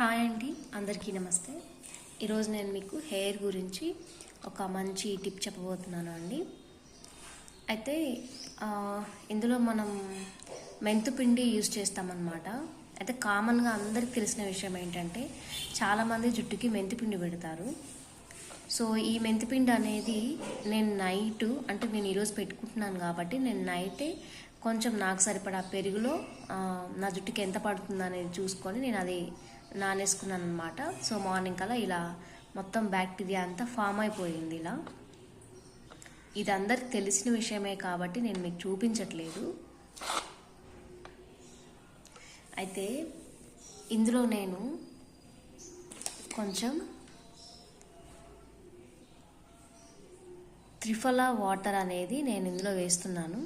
Hi అండి అందరికీ నమస్తే. ఈరోజు నేను మీకు హెయిర్ గురించి ఒక మంచి టిప్ చెప్పబోతున్నాను అండి. అయితే ఇందులో మనం మెంతుపిండి యూజ్ చేస్తామన్నమాట. అయితే కామన్గా అందరికి తెలిసిన విషయం ఏంటంటే చాలామంది జుట్టుకి మెంతిపిండి పెడతారు. సో ఈ మెంతిపిండి అనేది నేను నైట్ అంటే నేను ఈరోజు పెట్టుకుంటున్నాను కాబట్టి నేను నైటే కొంచెం నాకు సరిపడా పెరుగులో నా జుట్టుకి ఎంత పడుతుంది అనేది చూసుకొని నేను అది నానేసుకున్నాను అనమాట సో మార్నింగ్ కల్లా ఇలా మొత్తం బ్యాక్టీరియా అంతా ఫామ్ అయిపోయింది ఇలా. ఇది అందరికి తెలిసిన విషయమే కాబట్టి నేను మీకు చూపించట్లేదు. అయితే ఇందులో నేను కొంచెం త్రిఫలా వాటర్ అనేది నేను ఇందులో వేస్తున్నాను.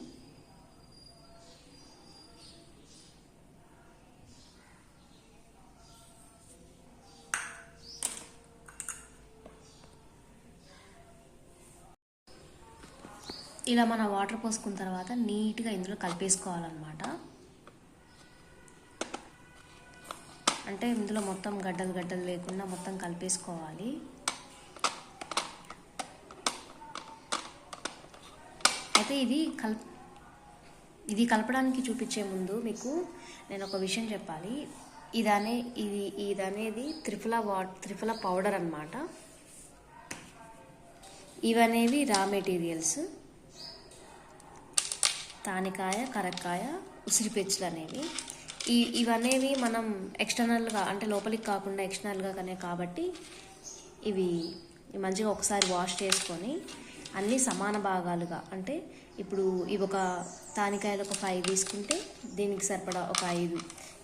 ఇలా మన వాటర్ పోసుకున్న తర్వాత నీట్గా ఇందులో కలిపేసుకోవాలన్నమాట. అంటే ఇందులో మొత్తం గడ్డలు గడ్డలు లేకుండా మొత్తం కలిపేసుకోవాలి. అయితే ఇది కల్ ఇది కలపడానికి చూపించే ముందు మీకు నేను ఒక విషయం చెప్పాలి. ఇదనే ఇది ఇదనేది త్రిఫుల వా త్రిఫుల పౌడర్ అనమాట ఇవనేవి రా మెటీరియల్స్. తానికాయ కరక్కాయ ఉసిరిపెచ్చులు అనేవి. ఈ ఇవనేవి మనం ఎక్స్టర్నల్గా అంటే లోపలికి కాకుండా ఎక్స్టర్నల్గా కానీ కాబట్టి ఇవి మంచిగా ఒకసారి వాష్ చేసుకొని అన్నీ సమాన భాగాలుగా అంటే ఇప్పుడు ఇవి ఒక తానికాయలు ఒక ఫైవ్ తీసుకుంటే దీనికి సరిపడా ఒక ఐదు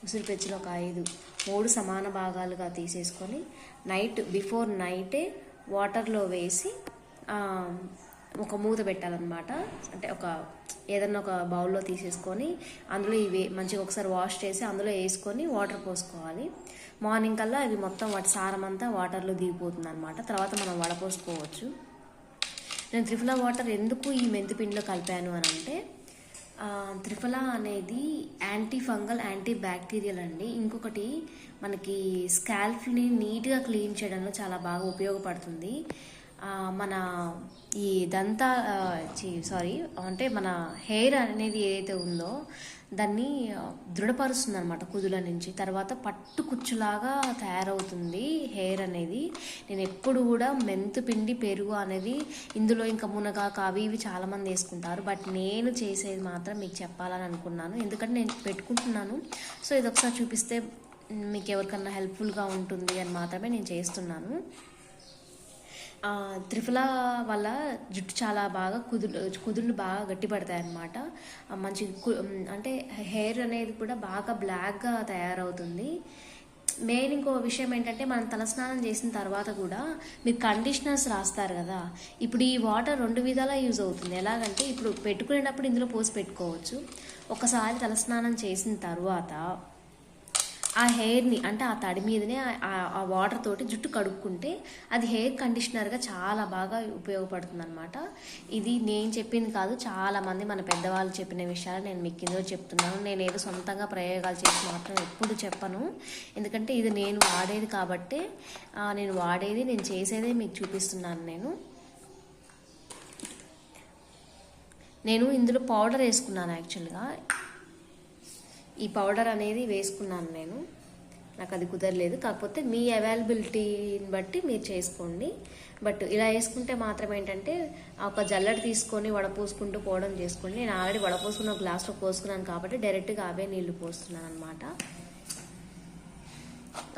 ఉసిరిపెచ్చులు ఒక ఐదు మూడు సమాన భాగాలుగా తీసేసుకొని నైట్ బిఫోర్ నైటే వాటర్లో వేసి ఒక మూత పెట్టాలన్నమాట. అంటే ఒక ఏదన్నా ఒక బౌల్లో తీసేసుకొని అందులో ఇవి మంచిగా ఒకసారి వాష్ చేసి అందులో వేసుకొని వాటర్ పోసుకోవాలి. మార్నింగ్ కల్లా అవి మొత్తం వాటి సారం అంతా వాటర్లో దిగిపోతుంది అనమాట తర్వాత మనం వడపోసుకోవచ్చు నేను త్రిఫలా వాటర్ ఎందుకు ఈ మెంతిపిండిలో కలిపాను అని అంటే త్రిఫల త్రిఫలా అనేది యాంటీ ఫంగల్ యాంటీ బ్యాక్టీరియల్ అండి. ఇంకొకటి మనకి స్కాల్ఫ్ని నీట్గా క్లీన్ చేయడంలో చాలా బాగా ఉపయోగపడుతుంది. మన ఈ దంతా సారీ అంటే మన హెయిర్ అనేది ఏదైతే ఉందో దాన్ని దృఢపరుస్తుంది అనమాట కుదుల నుంచి. తర్వాత పట్టు కుచ్చులాగా తయారవుతుంది హెయిర్ అనేది. నేను ఎప్పుడు కూడా మెంతు పిండి పెరుగు అనేది ఇందులో ఇంకా మునగాకు అవి ఇవి చాలామంది వేసుకుంటారు. బట్ నేను చేసేది మాత్రం మీకు చెప్పాలని అనుకున్నాను. ఎందుకంటే నేను పెట్టుకుంటున్నాను. సో ఇది ఒకసారి చూపిస్తే మీకు ఎవరికన్నా హెల్ప్ఫుల్గా ఉంటుంది అని మాత్రమే నేను చేస్తున్నాను. త్రిఫలా వల్ల జుట్టు చాలా బాగా కుదురు కుదుళ్ళు బాగా గట్టిపడతాయి అన్నమాట మంచి కు- అంటే హెయిర్ అనేది కూడా బాగా బ్లాక్గా తయారవుతుంది. మెయిన్ ఇంకో విషయం ఏంటంటే మనం తలస్నానం చేసిన తర్వాత కూడా మీరు కండిషనర్స్ రాస్తారు కదా. ఇప్పుడు ఈ వాటర్ రెండు విధాలా యూజ్ అవుతుంది. ఎలాగంటే ఇప్పుడు పెట్టుకునేటప్పుడు ఇందులో పోసి పెట్టుకోవచ్చు. ఒకసారి తలస్నానం చేసిన తర్వాత ఆ హెయిర్ని అంటే ఆ తడి మీదనే ఆ- ఆ- వాటర్ తోటి జుట్టు కడుక్కుంటే అది హెయిర్ కండిషనర్గా చాలా బాగా ఉపయోగపడుతుంది అనమాట ఇది నేను చెప్పింది కాదు చాలా మంది మన పెద్దవాళ్ళు చెప్పిన విషయాలు నేను మీకు ఇందులో చెప్తున్నాను. నేను ఏదో సొంతంగా ప్రయోగాలు చేసి మాత్రం ఎప్పుడు చెప్పను. ఎందుకంటే ఇది నేను వాడేది కాబట్టి నేను వాడేది నేను చేసేదే మీకు చూపిస్తున్నాను నేను. నేను ఇందులో పౌడర్ వేసుకున్నాను యాక్చువల్గా ఈ పౌడర్ అనేది వేసుకున్నాను నేను. నాకు అది కుదరలేదు. కాకపోతే మీ అవైలబిలిటీని బట్టి మీరు చేసుకోండి. బట్ ఇలా వేసుకుంటే మాత్రం ఏంటంటే ఒక జల్లడి తీసుకొని వడపోసుకుంటూ పోవడం చేసుకోండి. నేను ఆల్రెడీ వడపోసుకున్న ఒక గ్లాస్లో పోసుకున్నాను కాబట్టి డైరెక్ట్గా అవే నీళ్ళు పోస్తున్నాను అనమాట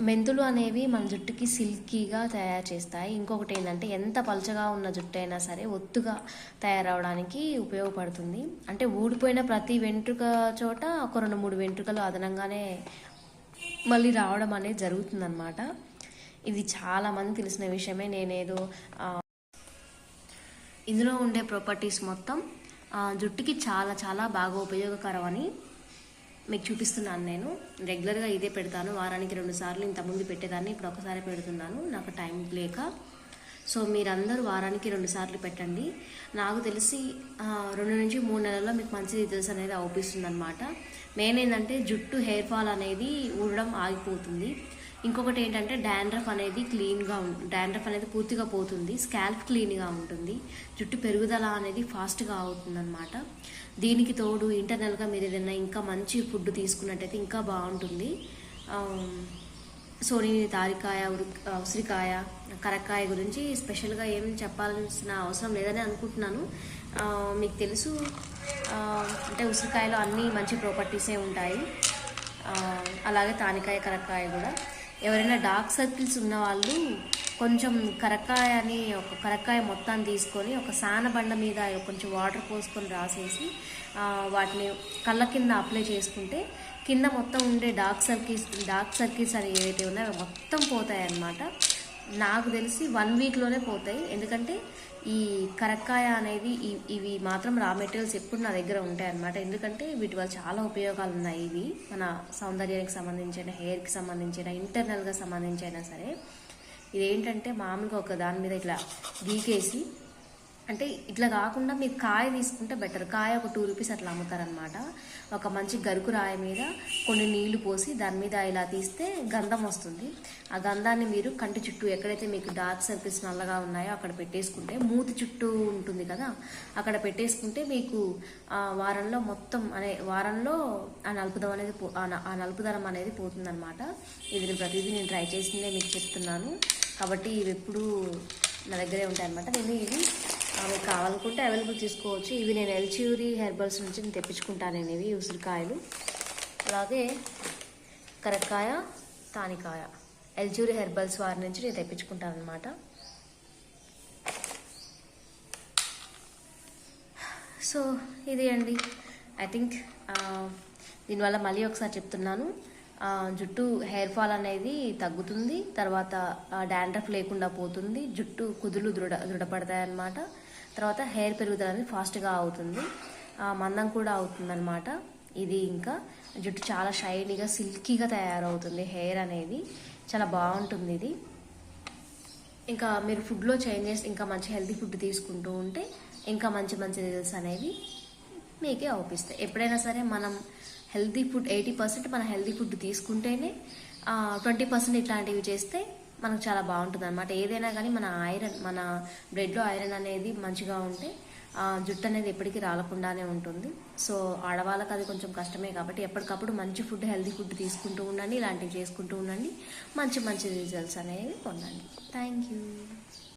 మెంతులు అనేవి మన జుట్టుకి సిల్కీగా తయారు చేస్తాయి. ఇంకొకటి ఏంటంటే ఎంత పలుచగా ఉన్న జుట్టు అయినా సరే ఒత్తుగా తయారవడానికి ఉపయోగపడుతుంది. అంటే ఊడిపోయిన ప్రతి వెంట్రుక చోట ఒక రెండు మూడు వెంట్రుకలు అదనంగానే మళ్ళీ రావడం అనేది జరుగుతుందన్నమాట. ఇది చాలామంది తెలిసిన విషయమే. నేనేదో ఇందులో ఉండే ప్రాపర్టీస్ మొత్తం ఆ, జుట్టుకి చాలా చాలా బాగా ఉపయోగకరం అని మీకు చూపిస్తున్నాను నేను. రెగ్యులర్గా ఇదే పెడతాను. వారానికి రెండు సార్లు ఇంతకుముందు పెట్టేదాన్ని ఇప్పుడు ఒకసారి పెడుతున్నాను. నాకు టైం లేక. సో మీరందరూ వారానికి రెండు సార్లు పెట్టండి. నాకు తెలిసి రెండు నుంచి మూడు నెలల్లో మీకు మంచి రిజల్ట్స్ అనేది అవుపిస్తుంది అనమాట మెయిన్ ఏంటంటే జుట్టు హెయిర్ ఫాల్ అనేది ఊడడం ఆగిపోతుంది. ఇంకొకటి ఏంటంటే డాండ్రఫ్ అనేది క్లీన్గా డాండ్రఫ్ అనేది పూర్తిగా పోతుంది స్కాల్ప్ క్లీన్గా ఉంటుంది జుట్టు పెరుగుదల అనేది ఫాస్ట్గా అవుతుందన్నమాట. దీనికి తోడు ఇంటర్నల్గా మీరు ఏదైనా ఇంకా మంచి ఫుడ్ తీసుకున్నట్టయితే ఇంకా బాగుంటుంది. సోనీ తారికాయ ఉసిరికాయ కరక్కాయ గురించి స్పెషల్గా ఏం చెప్పాల్సిన అవసరం లేదని అనుకుంటున్నాను. మీకు తెలుసు అంటే ఉసిరికాయలో అన్ని మంచి ప్రాపర్టీసే ఉంటాయి. అలాగే తానికాయ కరక్కాయ కూడా. ఎవరైనా డార్క్ సర్కిల్స్ ఉన్న వాళ్ళు కొంచెం కరక్కాయని ఒక కరక్కాయ మొత్తాన్ని తీసుకొని ఒక సాన బండ మీద కొంచెం వాటర్ పోసుకొని రాసేసి వాటిని కళ్ళ కింద అప్లై చేసుకుంటే కింద మొత్తం ఉండే డార్క్ సర్కిల్స్ డార్క్ సర్కిల్స్ అని ఏవైతే ఉన్నాయో అవి మొత్తం పోతాయి అన్నమాట నాకు తెలిసి వన్ వీక్లోనే పోతాయి. ఎందుకంటే ఈ కరక్కాయ అనేది ఇవి మాత్రం రా మెటీరియల్స్ ఎప్పుడు నా దగ్గర ఉంటాయి అన్నమాట. ఎందుకంటే వీటి వల్ల చాలా ఉపయోగాలు ఉన్నాయి ఇవి. మన సౌందర్యానికి సంబంధించిన హెయిర్కి సంబంధించిన ఇంటర్నల్గా సంబంధించిన సరే. ఇదేంటంటే మామూలుగా ఒక దాని మీద ఇట్లా గీకేసి అంటే ఇట్లా కాకుండా మీరు కాయ తీసుకుంటే బెటర్ కాయ ఒక టూ రూపీస్ అట్లా అమ్ముతారనమాట ఒక మంచి గరుకు రాయి మీద కొన్ని నీళ్ళు పోసి దాని మీద ఇలా తీస్తే గంధం వస్తుంది. ఆ గంధాన్ని మీరు కంటి చుట్టూ ఎక్కడైతే మీకు డార్క్ సర్కిల్స్ నల్లగా ఉన్నాయో అక్కడ పెట్టేసుకుంటే మూతి చుట్టూ ఉంటుంది కదా అక్కడ పెట్టేసుకుంటే మీకు ఆ వారంలో మొత్తం అనే వారంలో ఆ నలుపుదం అనేది పో- ఆ నలుపుదనం అనేది పోతుందనమాట ఇది నేను ప్రతిదీ నేను ట్రై చేసిందే మీకు చెప్తున్నాను. కాబట్టి ఇవి ఎప్పుడు నా దగ్గరే ఉంటాయి అనమాట నేను ఇవి అవి కావాలనుకుంటే అవైలబుల్ తీసుకోవచ్చు. ఇవి నేను ఎల్చూరి హెర్బల్స్ నుంచి నేను తెప్పించుకుంటాను ఇవి ఉసిరికాయలు అలాగే కరక్కాయ తానికాయ. ఎల్చూరి హెర్బల్స్ వారి నుంచి నేను తెప్పించుకుంటాను అనమాట సో ఇది అండి. ఐ థింక్ దీనివల్ల మళ్ళీ ఒకసారి చెప్తున్నాను. జుట్టు హెయిర్ ఫాల్ అనేది తగ్గుతుంది తర్వాత డాండ్రఫ్ లేకుండా పోతుంది జుట్టు కుదులు దృఢ దృఢపడతాయి అన్నమాట తర్వాత హెయిర్ పెరుగుదల అనేది ఫాస్ట్గా అవుతుంది. మందం కూడా అవుతుందన్నమాట. ఇది ఇంకా జుట్టు చాలా షైనీగా సిల్కీగా తయారవుతుంది హెయిర్ అనేది. చాలా బాగుంటుంది ఇది. ఇంకా మీరు ఫుడ్లో చేంజెస్ ఇంకా మంచి హెల్తీ ఫుడ్ తీసుకుంటూ ఉంటే ఇంకా మంచి మంచి రిజల్ట్స్ అనేవి మీకే అవుపిస్తాయి. ఎప్పుడైనా సరే మనం హెల్తీ ఫుడ్ ఎయిటీ పర్సెంట్ మన హెల్తీ ఫుడ్ తీసుకుంటేనే ట్వంటీ పర్సెంట్ ఇట్లాంటివి చేస్తే మనకు చాలా బాగుంటుంది అనమాట ఏదైనా కానీ మన ఐరన్ మన బ్లడ్లో ఐరన్ అనేది మంచిగా ఉంటే ఆ, జుట్టు అనేది ఎప్పటికీ రాలకుండానే ఉంటుంది. సో ఆడవాళ్ళకి అది కొంచెం కష్టమే కాబట్టి ఎప్పటికప్పుడు మంచి ఫుడ్ హెల్తీ ఫుడ్ తీసుకుంటూ ఉండండి ఇలాంటివి చేసుకుంటూ ఉండండి. మంచి మంచి రిజల్ట్స్ అనేవి పొందండి. Thank you.